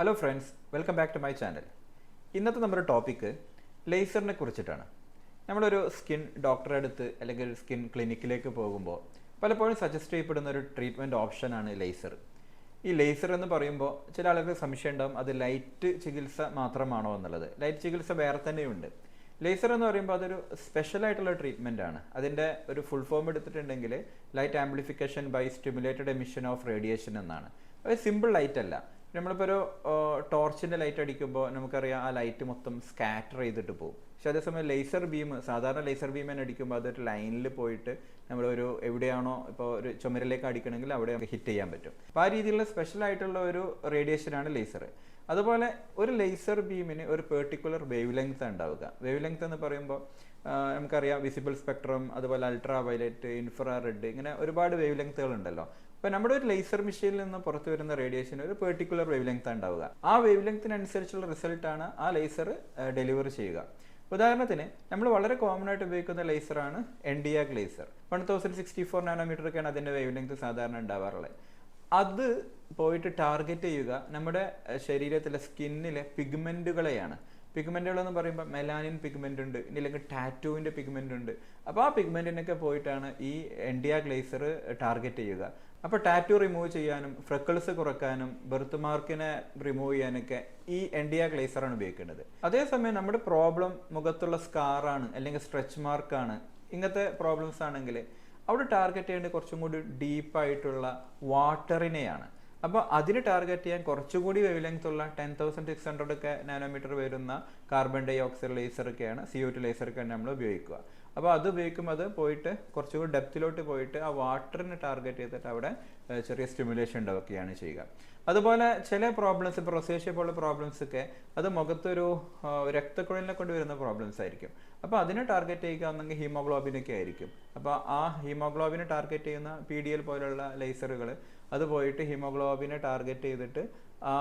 Hello friends welcome back to my channel ഇന്നത്തെ നമ്മുടെ topic ലേസറിനെ കുറിച്ചിട്ടാണ്. നമ്മളൊരു സ്കിൻ ഡോക്ടറെ അടുത്ത് അല്ലെങ്കിൽ സ്കിൻ ക്ലിനിക്കിലേക്ക് പോകുമ്പോൾ പലപ്പോഴും സജസ്റ്റ് ചെയ്യപ്പെടുന്ന ഒരു ട്രീറ്റ്മെന്റ് ഓപ്ഷനാണ് ലേസർ ഈ ലേസർ എന്ന് പറയുമ്പോൾ ചില ആളുകൾക്ക് സംശയം ഉണ്ടാവും അത് ലൈറ്റ് ചികിത്സ മാത്രമാണോ എന്നുള്ളത്. ലൈറ്റ് ചികിത്സ വേറെ തന്നെയുണ്ട്. ലേസർ എന്ന് പറയുമ്പോൾ അതൊരു സ്പെഷ്യൽ ആയിട്ടുള്ള ട്രീറ്റ്മെന്റ് ആണ്. അതിന്റെ ഒരു ഫുൾ ഫോം എടുത്തിട്ടുണ്ടെങ്കിൽ light amplification by stimulated emission of radiation എന്നാണ്. അത് സിമ്പിൾ ലൈറ്റ് അല്ല. നമ്മളിപ്പോൾ ഒരു ടോർച്ചിന്റെ ലൈറ്റ് അടിക്കുമ്പോൾ നമുക്കറിയാം ആ ലൈറ്റ് മൊത്തം സ്കാറ്റർ ചെയ്തിട്ട് പോകും പക്ഷെ അതേസമയം ലേസർ ബീം സാധാരണ ലേസർ ബീം തന്നെ അടിക്കുമ്പോൾ അതൊരു ലൈനിൽ പോയിട്ട് നമ്മളൊരു എവിടെയാണോ ഇപ്പോൾ ഒരു ചുമരിലേക്ക് അടിക്കണമെങ്കിൽ അവിടെ നമുക്ക് ഹിറ്റ് ചെയ്യാൻ പറ്റും. അപ്പോൾ ആ രീതിയിലുള്ള സ്പെഷ്യൽ ആയിട്ടുള്ള ഒരു റേഡിയേഷനാണ് ലേസർ അതുപോലെ ഒരു ലേസർ ബീമിന് ഒരു പെർട്ടിക്കുലർ വേവ് ലെങ്ത് ഉണ്ടാവുക. വേവ് ലെങ്ത് എന്ന് പറയുമ്പോൾ നമുക്കറിയാം വിസിബിൾ സ്പെക്ട്രം അതുപോലെ അൾട്രാ വയലറ്റ് ഇൻഫ്രാ റെഡ് ഇങ്ങനെ ഒരുപാട് വേവ് ലെങ്ത്തുകൾ ഉണ്ടല്ലോ അപ്പോൾ നമ്മുടെ ഒരു ലേസർ മെഷീനിൽ നിന്ന് പുറത്തു വരുന്ന റേഡിയേഷൻ ഒരു പെർട്ടിക്കുലർ വേവ് ലെങ്ത് ഉണ്ടാവുക. ആ വേവ് ലെങ്ത്തിനനുസരിച്ചുള്ള ആണ് ആ ലേസർ ഡെലിവർ ചെയ്യുക. ഉദാഹരണത്തിന് നമ്മൾ വളരെ കോമൺ ആയിട്ട് ഉപയോഗിക്കുന്ന ലേസറാണ് ND YAG laser one thousand sixty four nanometre ഒക്കെയാണ് അതിന്റെ വേവ് ലെങ്ത് സാധാരണ ഉണ്ടാവാറുള്ളത്. അത് പോയിട്ട് ടാർഗറ്റ് ചെയ്യുക നമ്മുടെ ശരീരത്തിലെ സ്കിന്നിലെ പിഗ്മെന്റുകളെയാണ് പിഗ്മെന്റുകൾ എന്ന് പറയുമ്പോൾ മെലാനിൻ പിഗ്മെന്റ് ഉണ്ട് ഇനി അല്ലെങ്കിൽ ടാറ്റൂവിന്റെ ഉണ്ട്. അപ്പോൾ ആ പിഗ്മെന്റിനൊക്കെ പോയിട്ടാണ് ഈ എൻഡിയാക് ഗ്ലേസർ ടാർഗറ്റ് ചെയ്യുക. അപ്പോൾ ടാറ്റു റിമൂവ് ചെയ്യാനും ഫ്രക്കിൾസ് കുറക്കാനും ബെർത്ത് മാർക്കിനെ റിമൂവ് ചെയ്യാനൊക്കെ ഈ എൻഡിയാക് ഗ്ലേസറാണ് ഉപയോഗിക്കേണ്ടത്. അതേസമയം നമ്മുടെ പ്രോബ്ലം മുഖത്തുള്ള സ്കാറാണ് അല്ലെങ്കിൽ സ്ട്രെച്ച് മാർക്കാണ് ഇങ്ങനത്തെ പ്രോബ്ലംസ് ആണെങ്കിൽ അവിടെ ടാർഗറ്റ് ചെയ്യേണ്ടത് കുറച്ചും കൂടി ഡീപ്പായിട്ടുള്ള വാട്ടറിനെയാണ് അപ്പോൾ അതിന് ടാർഗറ്റ് ചെയ്യാൻ കുറച്ചുകൂടി വേവ് ലെങ്ത് ഉള്ള ടെൻ തൗസൻഡ് സിക്സ് ഹൺഡ്രഡ് ഒക്കെ നാനോമീറ്റർ വരുന്ന കാർബൺ ഡൈ ഓക്സൈഡ് ലേസർ ഒക്കെയാണ് സി ഒ ടു ലേസർ ഒക്കെയാണ് നമ്മൾ ഉപയോഗിക്കുക. അപ്പോൾ അത് ഉപയോഗിക്കുമ്പോൾ അത് പോയിട്ട് കുറച്ചുകൂടി ഡെപ്തിലോട്ട് പോയിട്ട് ആ വാട്ടറിനെ ടാർഗറ്റ് ചെയ്തിട്ട് അവിടെ ചെറിയ സ്റ്റിമുലേഷൻ ഉണ്ടാവുകയാണ് ചെയ്യുക. അതുപോലെ ചില പ്രോബ്ലംസ് ഇപ്പോൾ റൊസേഷ്യ പോലുള്ള പ്രോബ്ലംസ് ഒക്കെ അത് മുഖത്തൊരു രക്തക്കുഴലിനെ കൊണ്ട് വരുന്ന പ്രോബ്ലംസ് ആയിരിക്കും. അപ്പോൾ അതിനെ ടാർഗറ്റ് ചെയ്യുക എന്നെങ്കിൽ ഹീമോഗ്ലോബിനൊക്കെ ആയിരിക്കും. അപ്പോൾ ആ ഹീമോഗ്ലോബിനെ ടാർഗറ്റ് ചെയ്യുന്ന പി ഡി എൽ പോലുള്ള ലേസറുകൾ അത് പോയിട്ട് ഹീമോഗ്ലോബിനെ ടാർഗറ്റ് ചെയ്തിട്ട് ആ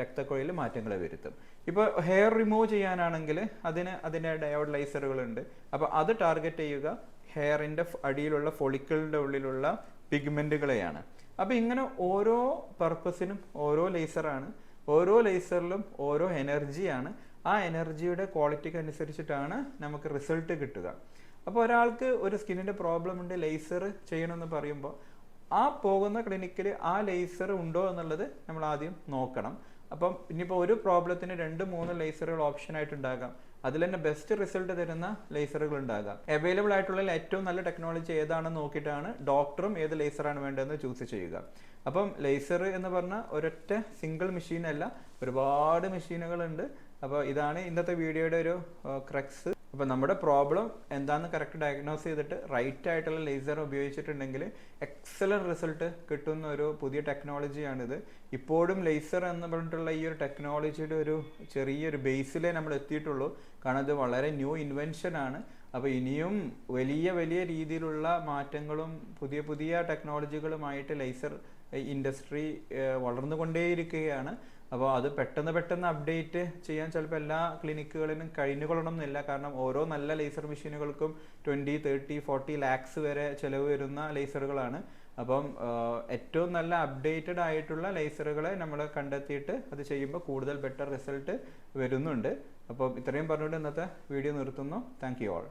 രക്തക്കുഴയിൽ മാറ്റങ്ങൾ വരുത്തും. ഇപ്പോൾ ഹെയർ റിമൂവ് ചെയ്യാനാണെങ്കിൽ അതിന് അതിന്റെ ഡയോഡ് ലൈസറുകളുണ്ട് അപ്പോൾ അത് ടാർഗറ്റ് ചെയ്യുക ഹെയറിന്റെ അടിയിലുള്ള ഫൊളിക്കിളിന്റെ ഉള്ളിലുള്ള പിഗ്മെന്റുകളെയാണ് അപ്പോൾ ഇങ്ങനെ ഓരോ പർപ്പസിനും ഓരോ ലേസറാണ് ഓരോ ലേസറിലും ഓരോ എനർജിയാണ് ആ എനർജിയുടെ ക്വാളിറ്റിക്ക് അനുസരിച്ചിട്ടാണ് നമുക്ക് റിസൾട്ട് കിട്ടുക. അപ്പോൾ ഒരാൾക്ക് ഒരു സ്കിന്നിന്റെ പ്രോബ്ലം ഉണ്ട് ലേസർ ചെയ്യണമെന്ന് പറയുമ്പോൾ ആ പോകുന്ന ക്ലിനിക്കിൽ ആ ലേസർ ഉണ്ടോ എന്നുള്ളത് നമ്മൾ ആദ്യം നോക്കണം. അപ്പം ഇനിയിപ്പോൾ ഒരു പ്രോബ്ലത്തിന് രണ്ട് മൂന്ന് ലേസറുകൾ ഓപ്ഷൻ ആയിട്ട് ഉണ്ടാകാം. അതിൽ തന്നെ ബെസ്റ്റ് റിസൾട്ട് തരുന്ന ലേസറുകൾ ഉണ്ടാകാം. അവൈലബിൾ ആയിട്ടുള്ള ഏറ്റവും നല്ല ടെക്നോളജി ഏതാണെന്ന് നോക്കിയിട്ടാണ് ഡോക്ടറും ഏത് ലേസറാണ് വേണ്ടതെന്ന് ചൂസ് ചെയ്യുക. അപ്പം ലേസർ എന്ന് പറഞ്ഞാൽ ഒരൊറ്റ സിംഗിൾ മെഷീൻ അല്ല ഒരുപാട് മെഷീനുകളുണ്ട് അപ്പോൾ ഇതാണ് ഇന്നത്തെ വീഡിയോയുടെ ഒരു ക്രക്സ് അപ്പോൾ നമ്മുടെ പ്രോബ്ലം എന്താണെന്ന് കറക്റ്റ് ഡയഗ്നോസ് ചെയ്തിട്ട് റൈറ്റ് ആയിട്ടുള്ള ലേസർ ഉപയോഗിച്ചിട്ടുണ്ടെങ്കിൽ എക്സലന്റ് റിസൾട്ട് കിട്ടുന്ന ഒരു പുതിയ ടെക്നോളജിയാണിത് ഇപ്പോഴും ലേസർ എന്ന് പറഞ്ഞിട്ടുള്ള ഈ ഒരു ടെക്നോളജിയുടെ ഒരു ചെറിയൊരു ബേസിലേ നമ്മൾ എത്തിയിട്ടുള്ളൂ. കാരണം ഇത് വളരെ ന്യൂ ഇൻവെൻഷൻ ആണ്. അപ്പോൾ ഇനിയും വലിയ വലിയ രീതിയിലുള്ള മാറ്റങ്ങളും പുതിയ പുതിയ ടെക്നോളജികളുമായിട്ട് ലേസർ ഇൻഡസ്ട്രി വളർന്നുകൊണ്ടേയിരിക്കുകയാണ്. അപ്പോൾ അത് പെട്ടെന്ന് പെട്ടെന്ന് അപ്ഡേറ്റ് ചെയ്യാൻ ചിലപ്പോൾ എല്ലാ ക്ലിനിക്കുകളിലും കഴിഞ്ഞുകൊള്ളണം എന്നില്ല കാരണം ഓരോ നല്ല ലേസർ മെഷീനുകൾക്കും ട്വന്റി തേർട്ടി ഫോർട്ടി ലാക്സ് വരെ ചിലവ് വരുന്ന ലേസറുകളാണ്. അപ്പം ഏറ്റവും നല്ല അപ്ഡേറ്റഡ് ആയിട്ടുള്ള ലേസറുകളെ നമ്മൾ കണ്ടെത്തിയിട്ട് അത് ചെയ്യുമ്പോൾ കൂടുതൽ ബെറ്റർ റിസൾട്ട് വരുന്നുണ്ട്. അപ്പം ഇത്രയും പറഞ്ഞുകൊണ്ട് ഇന്നത്തെ വീഡിയോ നിർത്തുന്നു. Thank you all.